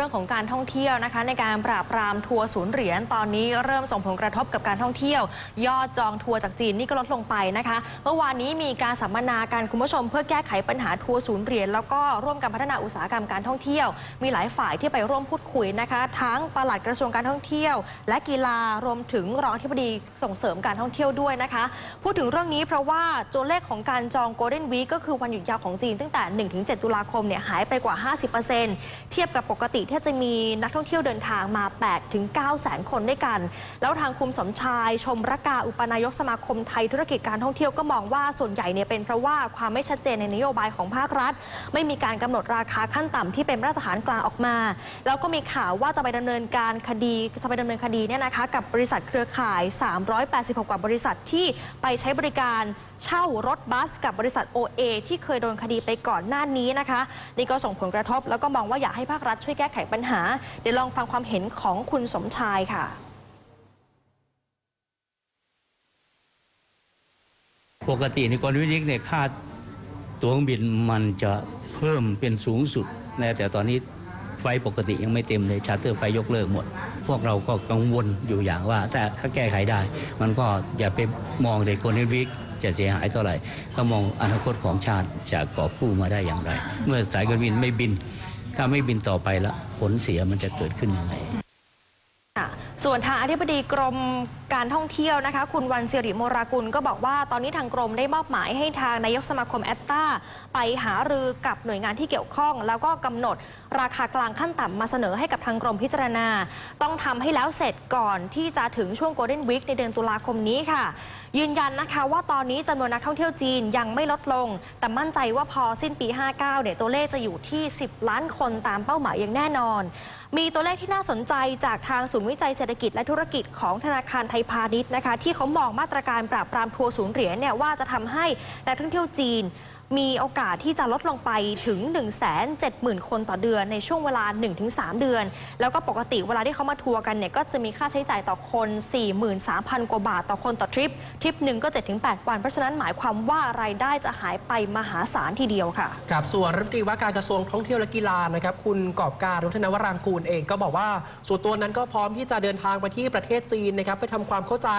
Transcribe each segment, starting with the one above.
รื่องของการท่องเที่ยวนะคะ ในการปราบปรามทัวร์ศูนย์เหรียญตอนนี้เริ่มส่งผลกระทบกับการท่องเที่ยว ยอดจองทัวร์จากจีนนี่ก็ลดลงไปนะคะ เมื่อวานนี้มีการสัมมนาการคุณผู้ชม เพื่อแก้ไขปัญหาทัวร์ศูนย์เหรียญแล้วก็ร่วมกันพัฒนาอุตสาหกรรมการท่องเที่ยว มีหลายฝ่ายที่ไปร่วมพูดคุยนะคะ ทั้งปลัดกระทรวงการท่องเที่ยว และกีฬารวมถึงรองอธิบดีส่งเสริมการท่องเที่ยวด้วยนะคะ พูดถึงเรื่องนี้เพราะว่าตัวเลขของการจอง Golden Week ก็คือวันหยุดยาวของจีนตั้งแต่ 1-7 ตุลาคมเนี่ยหายไปกว่า 50%เทียบกับปกติที่จะมีนักท่องเที่ยวเดินทางมา8-9แสนคนด้วยกัน แล้วทางคุณสมชาย ชมรกาอุปนายกสมาคมไทยธุรกิจการท่องเที่ยวก็มองว่าส่วนใหญ่เนี่ยเป็นเพราะว่าความไม่ชัดเจนในนโยบายของภาครัฐ ไม่มีการกำหนดราคาขั้นต่ำที่เป็นมาตรฐานกลางออกมา แล้วก็มีข่าวว่าจะไปดำเนินการคดีจะไปดำเนินคดีเนี่ยนะคะกับบริษัทเครือข่าย 386 กว่าบริษัทที่ไปใช้บริการเช่ารถบัสกับบริษัท OA ที่เคยโดนคดีไปก่อนหน้านี้นะคะ นี่ก็ส่งผลกระทบแล้วก็มองว่าอยากให้ภาครัฐช่วยแก้ไขปัญหา เดี๋ยวลองฟังความเห็นของคุณสมชายค่ะ ปกติในกรณีนี้เนี่ยค่าตั๋วเครื่องบินมันจะเพิ่มเป็นสูงสุดนะแต่ตอนนี้ไฟปกติยังไม่เต็มเลยชาร์เตอร์ไฟยกเลิกหมด พวกเราก็กังวลอยู่อย่างว่า แต่ถ้าแก้ไขได้ มันก็อย่าไปมองในกรณีวิกจะเสียหายเท่าไหร่ ก็มองอนาคตของชาติจะกอบกู้มาได้อย่างไร เมื่อสายการบินไม่บิน ถ้าไม่บินต่อไปละผลเสียมันจะเกิดขึ้นยังไงค่ะส่วนทางอธิบดีกรม การท่องเที่ยวนะคะ คุณวันสิริโมรากุลก็บอกว่าตอนนี้ทางกรมได้มอบหมายให้ทางนายกสมาคมแอตตาไปหารือกับหน่วยงานที่เกี่ยวข้อง แล้วก็กำหนดราคากลางขั้นต่ำมาเสนอให้กับทางกรมพิจารณา ต้องทำให้แล้วเสร็จก่อนที่จะถึงช่วงโกลเด้นวีคในเดือนตุลาคมนี้ค่ะ ยืนยันนะคะว่าตอนนี้จำนวนนักท่องเที่ยวจีนยังไม่ลดลง แต่มั่นใจว่าพอสิ้นปี 59 เนี่ยตัวเลขจะอยู่ที่ 10 ล้านคนตามเป้าหมายอย่างแน่นอน มีตัวเลขที่น่าสนใจจากทางศูนย์วิจัยเศรษฐกิจและธุรกิจของธนาคารไทยพาณิชย์นะคะที่เขามองมาตรการปราบปรามทัวร์ศูนย์เหรียญเนี่ยว่าจะทำให้นักท่องเที่ยวจีน มีโอกาสที่จะลดลงไปถึง 1 7 0 0 0 0 คนต่อเดือนในช่วงเวลา 1-3 เดือน แล้วก็ปกติเวลาที่เขามาทัวร์กันเนี่ยก็จะมีค่าใช้จ่ายต่อคน 43,000 กว่าบาทต่อคนต่อทริป ทริปหนึ่งก็ 7-8 วัน เพราะฉะนั้นหมายความว่ารายได้จะหายไปมหาศาลทีเดียวค่ะกับส่วนรัฐมนตรีว่าการกระทรวงท่องเที่ยวและกีฬานะครับคุณกอบการวัฒนวรางกูลเองก็บอกว่าส่วนตัวนั้นก็พร้อมที่จะเดินทางไปที่ประเทศจีนนะครับไปทำความเข้าใจ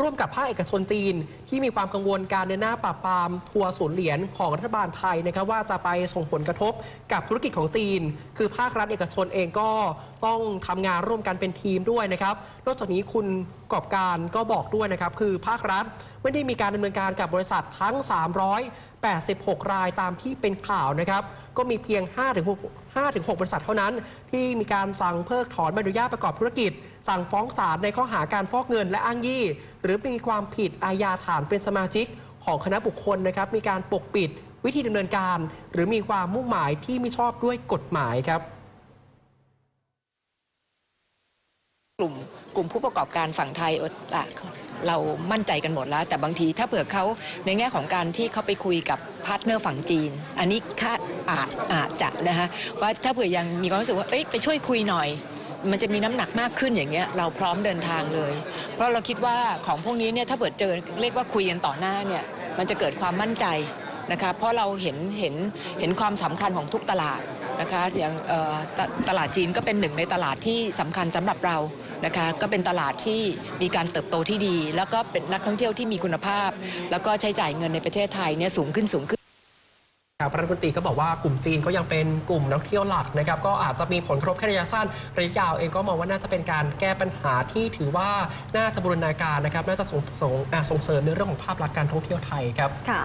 ร่วมกับภาคเอกชนจีน ที่มีความกังวลการเดินหน้าปราบปรามทัวร์ศูนย์เหรียญของรัฐบาลไทยนะครับว่าจะไปส่งผลกระทบกับธุรกิจของจีน คือภาครัฐเอกชนเองก็ต้องทำงานร่วมกันเป็นทีมด้วยนะครับ นอกจากนี้คุณกอบการก็บอกด้วยนะครับ คือภาครัฐไม่ได้มีการดำเนินการกับบริษัททั้ง 300 86 รายตามที่เป็นข่าวนะครับ ก็มีเพียง5-6 5-6 บริษัทเท่านั้น ที่มีการสั่งเพิกถอนใบอนุญาตประกอบธุรกิจ สั่งฟ้องศาลในข้อหาการฟอกเงินและอ้างยี่ หรือมีความผิดอาญาฐานเป็นสมาชิกของคณะบุคคลนะครับ มีการปกปิดวิธีดำเนินการ หรือมีความมุ่งหมายที่ไม่ชอบด้วยกฎหมายครับกลุ่มกลุ่มผู้ประกอบการฝั่งไทยอ่ออะ เรามั่นใจกันหมดแล้ว แต่บางทีถ้าเผื่อเขาในแง่ของการที่เขาไปคุยกับพาร์ทเนอร์ฝั่งจีน อันนี้คาดอาจอาจจะนะคะว่าถ้าเผื่อยังมีความรู้สึกว่าเอ้ยไปช่วยคุยหน่อย มันจะมีน้ำหนักมากขึ้นอย่างเงี้ยเราพร้อมเดินทางเลย เพราะเราคิดว่าของพวกนี้เนี่ยถ้าเผื่อเจอเรียกว่าคุยกันต่อหน้าเนี่ยมันจะเกิดความมั่นใจนะคะเพราะเราเห็นเห็นเห็นความสำคัญของทุกตลาด นะคะอย่างเอ่อตตลาดจีนก็เป็นหนึ่งในตลาดที่สำคัญสำหรับเรานะคะก็เป็นตลาดที่มีการเติบโตที่ดี แล้วก็เป็นนักท่องเที่ยวที่มีคุณภาพ แล้วก็ใช้จ่ายเงินในประเทศไทยเนี่ยสูงขึ้นสูงขึ้นครับรัฐมนตรีก็บอกว่ากลุ่มจีนก็ยังเป็นกลุ่มนักท่องเที่ยวหลักนะครับก็อาจจะมีผลกระทบแค่ระยะสั้นระยะยาวเองก็มองว่าน่าจะเป็นการแก้ปัญหาที่ถือว่าน่าจะบูรณาการนะครับน่าจะส่งส่งอ่าส่งเสริมในเรื่องของภาพลักษณ์การท่องเที่ยวไทยครับค่ะ